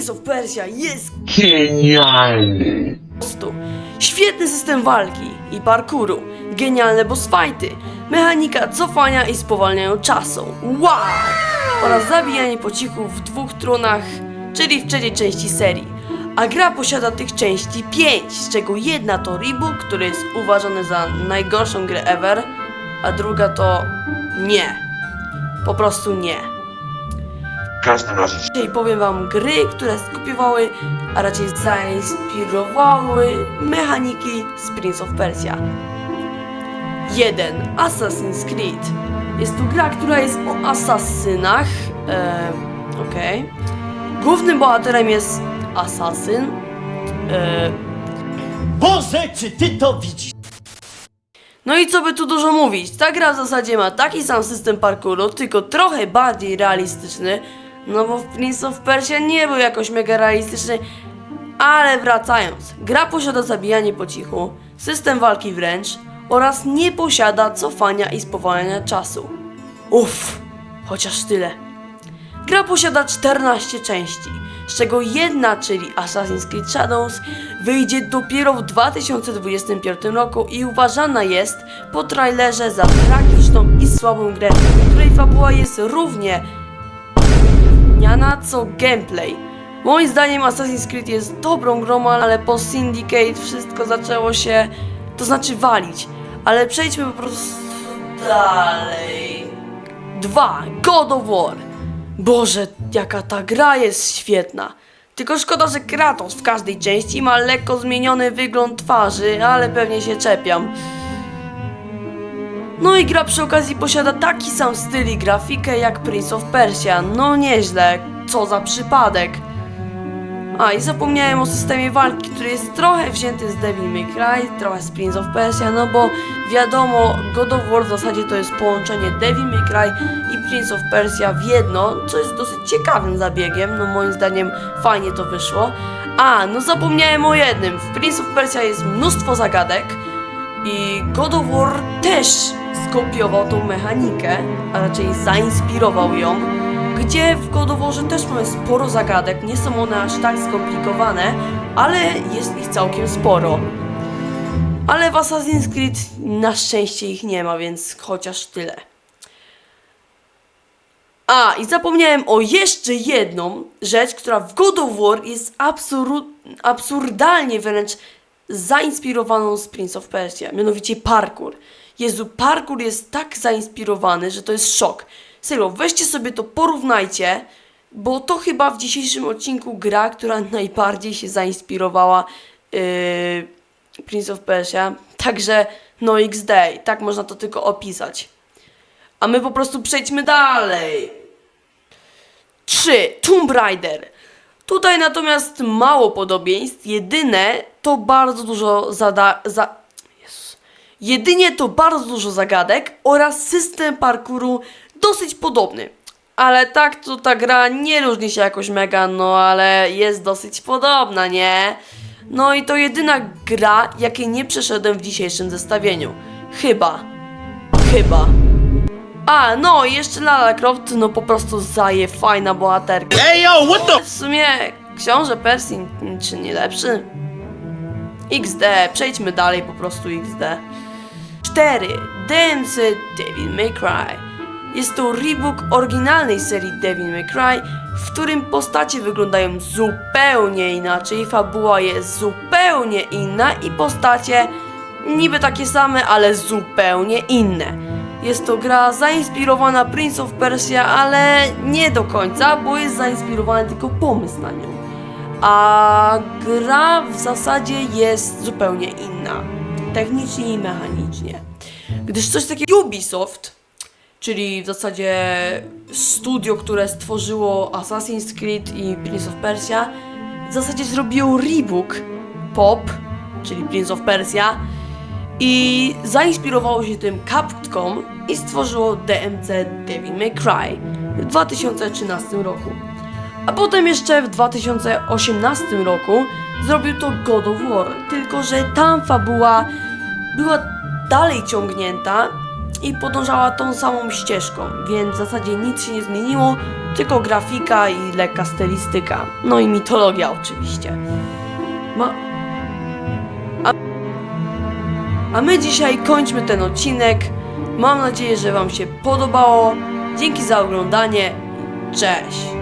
Prince of Persia jest Genialny. po prostu. Świetny system walki i parkouru, genialne boss fighty, mechanika cofania i spowalniania czasu. Wow! Oraz zabijanie po cichu w dwóch tronach, czyli w trzeciej części serii. A gra posiada tych części 5, z czego jedna to reboot, który jest uważany za najgorszą grę ever, a druga to nie. Po prostu nie. W każdym razie Dzisiaj powiem wam gry, które skopiowały, a raczej zainspirowały mechaniki z Prince of Persia. 1. Assassin's Creed. Jest to gra, która jest o asasynach. E, Okej. Głównym bohaterem jest asasyn. E, Boże, czy ty to widzisz? No i co by tu dużo mówić, ta gra w zasadzie ma taki sam system parkouru, tylko trochę bardziej realistyczny, no bo Prince of Persia nie był jakoś mega realistyczny, ale wracając, gra posiada zabijanie po cichu, system walki wręcz oraz nie posiada cofania i spowalniania czasu. Uff, chociaż tyle. Gra posiada 14 części, z czego jedna, czyli Assassin's Creed Shadows, wyjdzie dopiero w 2025 roku i uważana jest po trailerze za tragiczną i słabą grę, której fabuła jest równie gniana co gameplay. Moim zdaniem Assassin's Creed jest dobrą grą, ale po Syndicate wszystko zaczęło się, to znaczy walić. Ale przejdźmy po prostu dalej. 2. God of War. Boże, jaka ta gra jest świetna. Tylko szkoda, że Kratos w każdej części ma lekko zmieniony wygląd twarzy, ale pewnie się czepiam. No i gra przy okazji posiada taki sam styl i grafikę jak Prince of Persia. No nieźle, co za przypadek. A i zapomniałem o systemie walki, który jest trochę wzięty z Devil May Cry, trochę z Prince of Persia, no bo wiadomo, God of War w zasadzie to jest połączenie Devil May Cry i Prince of Persia w jedno, co jest dosyć ciekawym zabiegiem, no moim zdaniem fajnie to wyszło. A, no zapomniałem o jednym, w Prince of Persia jest mnóstwo zagadek i God of War też skopiował tą mechanikę, a raczej zainspirował ją, gdzie w God of Warze też mamy sporo zagadek, nie są one aż tak skomplikowane, ale jest ich całkiem sporo. Ale w Assassin's Creed na szczęście ich nie ma, więc chociaż tyle. A, i zapomniałem o jeszcze jedną rzecz, która w God of War jest absuru- absurdalnie wręcz zainspirowaną z Prince of Persia, mianowicie parkour. Jezu, parkour jest tak zainspirowany, że to jest szok. Serio, weźcie sobie to, porównajcie, bo to chyba w dzisiejszym odcinku gra, która najbardziej się zainspirowała yy, Prince of Persia. Także, no XD, tak można to tylko opisać. A my po prostu przejdźmy dalej. 3. Tomb Raider. Tutaj natomiast mało podobieństw. Jedyne to bardzo dużo zada... Za... Jedynie to bardzo dużo zagadek oraz system parkouru dosyć podobny. Ale tak to ta gra nie różni się jakoś mega, no ale jest dosyć podobna, nie? No i to jedyna gra, jakiej nie przeszedłem w dzisiejszym zestawieniu. Chyba. Chyba. A, no i jeszcze Lara Croft, no po prostu zaje fajna bohaterka. Ej, yo, what the? W sumie książę Persji czy nie lepszy? XD, przejdźmy dalej po prostu XD. 4. DMC Devil May Cry. Jest to rebook oryginalnej serii Devil May Cry, w którym postacie wyglądają zupełnie inaczej, fabuła jest zupełnie inna i postacie niby takie same, ale zupełnie inne. Jest to gra zainspirowana Prince of Persia, ale nie do końca, bo jest zainspirowany tylko pomysł na nią. A gra w zasadzie jest zupełnie inna, technicznie i mechanicznie. Gdyż coś takiego Ubisoft, czyli w zasadzie studio, które stworzyło Assassin's Creed i Prince of Persia, w zasadzie zrobiło rebook Pop, czyli Prince of Persia, i zainspirowało się tym Capcom i stworzyło DMC Devil May Cry w 2013 roku. A potem jeszcze w 2018 roku zrobił to God of War, tylko że tam fabuła była dalej ciągnięta i podążała tą samą ścieżką, więc w zasadzie nic się nie zmieniło, tylko grafika i lekka stylistyka. No i mitologia oczywiście. Ma... A my dzisiaj kończmy ten odcinek. Mam nadzieję, że Wam się podobało. Dzięki za oglądanie. Cześć!